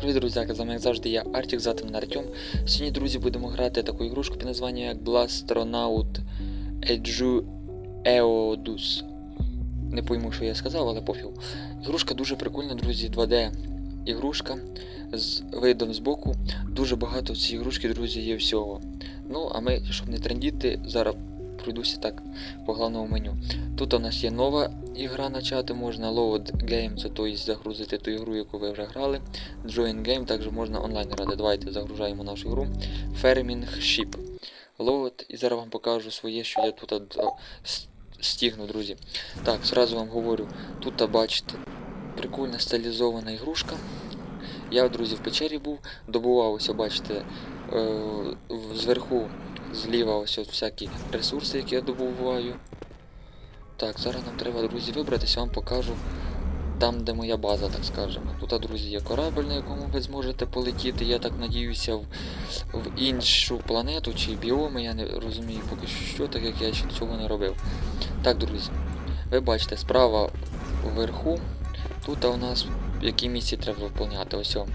Привіт, друзяки, з вами як завжди я Артік, звати мене Артем. Сьогодні, друзі, будемо грати таку ігрушку під названням як Blastronaut Eju Eodus. Не пойму, що я сказав, але пофіг. Ігрушка дуже прикольна, друзі, 2D ігрушка з видом збоку. Дуже багато в цій ігрушки, друзі, є всього. Ну, а ми, щоб не трендіти, зараз пройдуся так по головному меню. Тут у нас є нова ігра начати, можна load game, це тобто загрузити ту ігру, яку ви вже грали. Join Game, також можна онлайн грати. Давайте загружаємо нашу гру. Farming Ship. Load. І зараз вам покажу своє, що я тут стігну, друзі. Так, зразу вам говорю, тут бачите, прикольна стилізована ігрушка. Я, друзі, в печері був, добував ось, бачите, е, зверху, зліва ось всякі ресурси, які я добуваю. Так, зараз нам треба, друзі, вибратися, вам покажу там, де моя база, так скажемо. Тут, друзі, є корабль, на якому ви зможете полетіти, я так надіюся, в, в іншу планету чи біоми, я не розумію поки що, так як я ще цього не робив. Так, друзі, ви бачите, справа вверху, тут у нас які місії треба виконувати. Ось. о.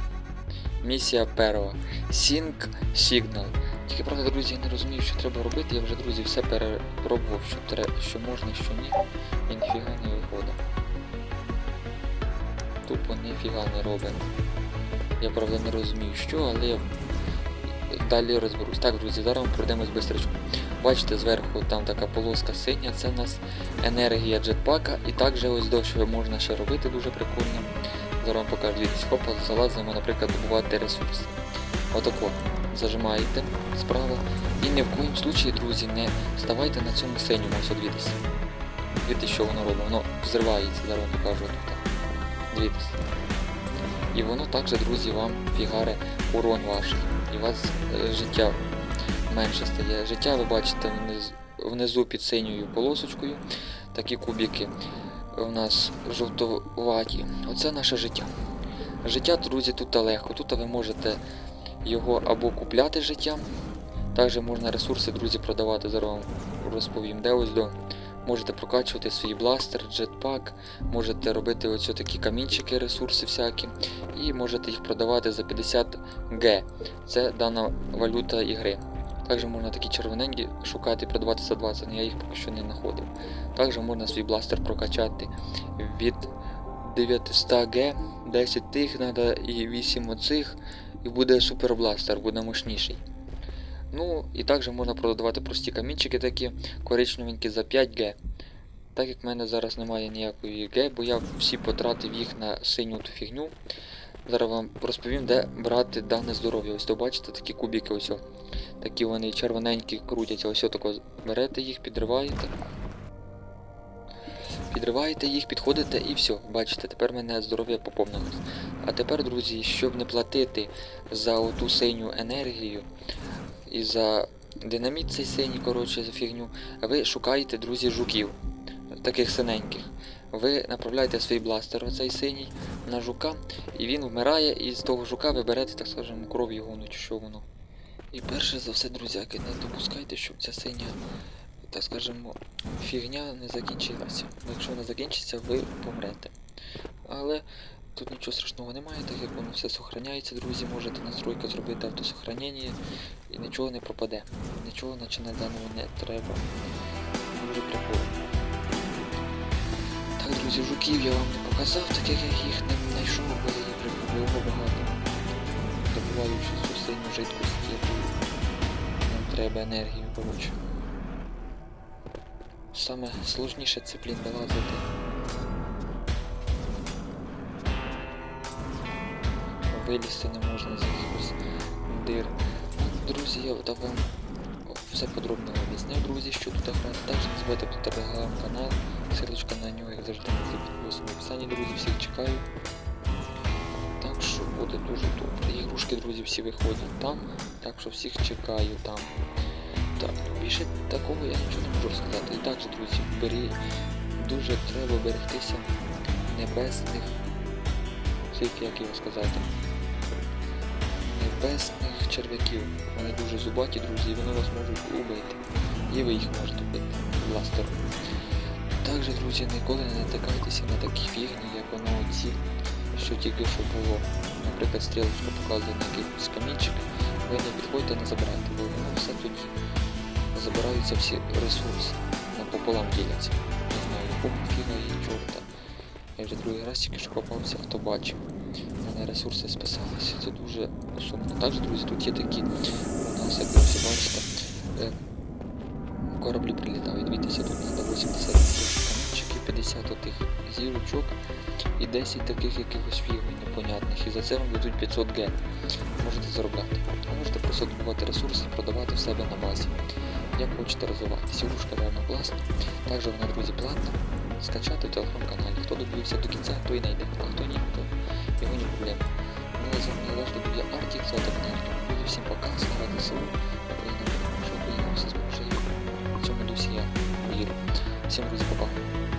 Місія перша. Sync Signal. Тільки правда, друзі, я не розумію, що треба робити. Я вже, друзі, все перепробував, що, тре... що можна, що ні. І ніфіга не виходить. Тупо ніфіга не робить. Я правда не розумію що, але я далі розберусь. Так, друзі, зараз ми пройдемось швидко. Бачите, зверху там така полоска синя, це у нас енергія джетпака. І також ось до що можна ще робити дуже прикольно. Зараз вам покажу, дивіться, хопа, залазимо, наприклад, добувати ресурси. Отако. Зажимаєте справа. І ні в коїм случаї, друзі, не ставайте на цьому синьому, ось дивіться. Дивіться, що воно робить. Воно взривається, зараз вам покажу тут. Дивіться. І воно також, друзі, вам фігаре урон ваш. І у вас е, життя менше стає. Життя ви бачите вниз, внизу під синьою полосочкою. Такі кубики у нас жовтуваті. Оце наше життя. Життя, друзі, тут легко. Тут ви можете його або купляти життям. Також можна ресурси, друзі, продавати. Зараз вам розповім. Де ось до. Можете прокачувати свій бластер, джетпак, можете робити оці такі камінчики, ресурси всякі, і можете їх продавати за 50 Г. Це дана валюта ігри. Також можна такі червоненькі шукати і продавати за 20, але я їх поки що не знаходив. Також можна свій бластер прокачати від 900 Г, 10 тих треба і 8 оцих, і буде супербластер, буде мощніший. Ну, і також можна продавати прості камінчики такі коричневенькі за 5 Г. Так як в мене зараз немає ніякої Г, бо я всі потратив їх на синю ту фігню. Зараз вам розповім, де брати дане здоров'я. Ось то бачите такі кубики, ось. Такі вони червоненькі крутяться. Ось тако берете їх, підриваєте. Підриваєте їх, підходите і все. Бачите, тепер мене здоров'я поповнилось. А тепер, друзі, щоб не платити за оту синю енергію і за динаміт цей синій, коротше, за фігню, ви шукаєте, друзі, жуків. Таких синеньких. Ви направляєте свій бластер, оцей синій, на жука, і він вмирає, і з того жука ви берете, так скажемо, кров його, ну чи що воно. І перше за все, друзяки, не допускайте, щоб ця синя, так скажемо, фігня не закінчилася. Якщо вона закінчиться, ви помрете. Але тут нічого страшного немає, так як воно все сохраняється, друзі, можете настройка зробити автосохранення і нічого не пропаде. Нічого починати заново не треба. Друзі, жуків я вам не показав, так як я їх не знайшов, бо я їх вже багато. Добуваючи цю синю жидкость, яку нам треба енергію, коротше. Саме сложніше це, блін, вилазити. Вилізти не можна з якихось дир. Друзі, я вам все подробно об'яснив, друзі, що тут грати. Також не забудьте про телеграм-канал, ссылочка на нього, як завжди, на підписано в описанні, друзі, всіх чекаю. Так що буде дуже добре. Ігрушки, друзі, всі виходять там, так що всіх чекаю там. Так, більше такого я нічого не можу розказати. І також, друзі, бері, дуже треба берегтися небесних, цих, як його сказати, небесних черв'яків. Вони дуже зубаті, друзі, і вони вас можуть убити. І ви їх можете вбити бластером. Також, друзі, ніколи не натикайтеся на такі фігні, як воно оці що тільки що було, наприклад, стрілочка показує на якийсь камінчик, ви не підходьте, не забирайте, бо воно все тоді забираються всі ресурси, напополам діляться. Не знаю, якому фіга і чорта. Я вже другий раз тільки що попався, хто бачив. Ресурси списалися. Це дуже сумно. Також, друзі, тут є такі у нас, як ви всі бачите, кораблі прилітають. Дивіться, тут треба 80 таких камінчиків, 50 отих зірочок і 10 таких якихось фігурів непонятних. І за це вам дадуть 500 ген. Можете заробляти. Можете просто добувати ресурси продавати в себе на базі. Як хочете розвиватися. Ігрушка реально класна. Також вона, друзі, платна. Скачати в телеграм-каналі. Хто додивився до кінця, той знайде. А хто ні, то його не проблема. Ну, а з вами належно був я Артік, звати мене Артур. Буду всім пока, слава ЗСУ. Україна переможе, Україна все зможе. В цьому дусі я вірю. Всім друзі, пока. До зустрічі.